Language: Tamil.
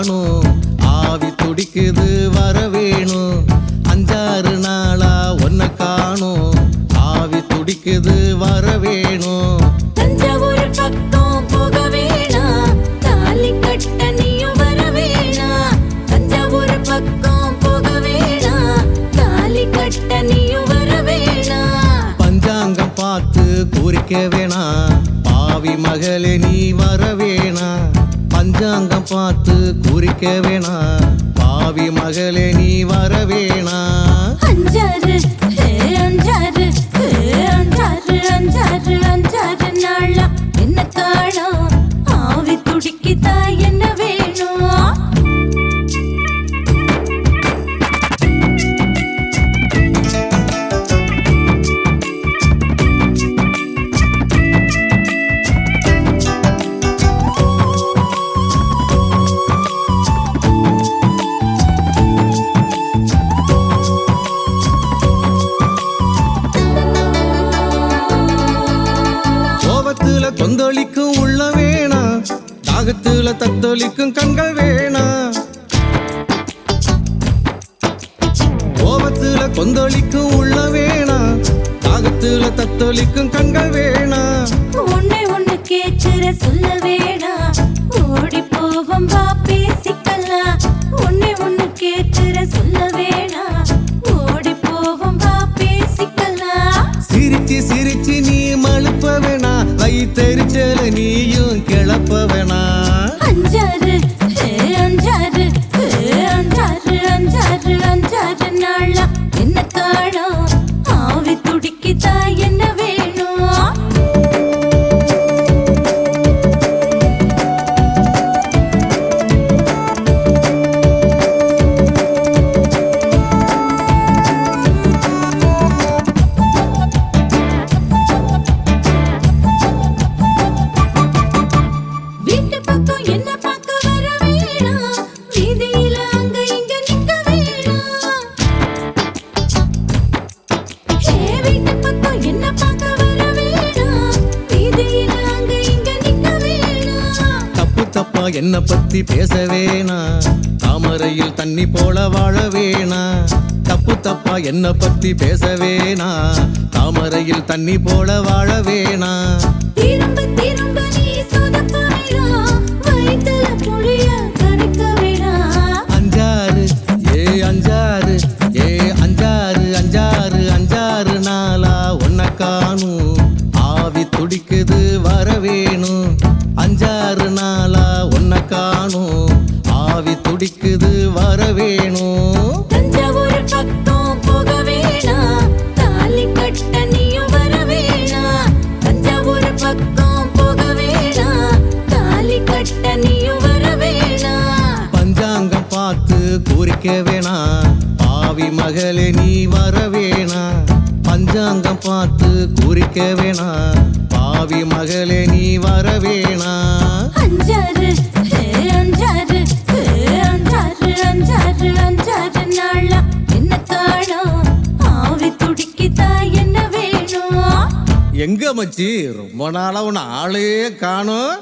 காணும் ஆவி துடிக்குது வரவேணும் அஞ்சாறு நாளா ஒன்ன காணும் ஆவி துடிக்குது வரவேணும் பஞ்சாங்கம் பார்த்து குறிக்க வேணாம் பாவி மகளே நீ வரவேணா. பஞ்சாங்கம் பார்த்து குறிக்க வேணா. பாவி மகளே நீ வர வேணா. அஞ்சாறு அஞ்சாறு அஞ்சாறு அஞ்சாறு அஞ்சாறு நாளா. என்ன காணோம்? ஆவி துடிக்குதா தாயே தாகத்துல தத்தொலிக்கும் கண்கள் வேணா. கோபத்துல கொந்தளிக்கும் உள்ள வேணா. தாகத்துல தத்தொலிக்கும் கண்கள் வேணா. ஒண்ணே ஒண்ணு கேச்சுற சொல்ல வேணா. என்ன பத்தி பேச வேணா தாமரையில் தண்ணி போல வாழ வேணா தப்பு தப்பா என்ன பத்தி பேச வேணா தாமரையில் தண்ணி போல வாழ வேணா வேணா. பாவி மகளே நீ வர வேணா. பஞ்சாங்கம் பார்த்து குறிக்க வேணா. பாவி மகளே நீ வர வேணா. அஞ்சாறு ஹே அஞ்சாறு அஞ்சாறு அஞ்சாறு அஞ்சாறு நாளா. என்ன காணோம் ஆவி துடிக்குதா? என்ன வேணும்? எங்க மச்சி? ரொம்ப நாளா ஆளே காணோம்.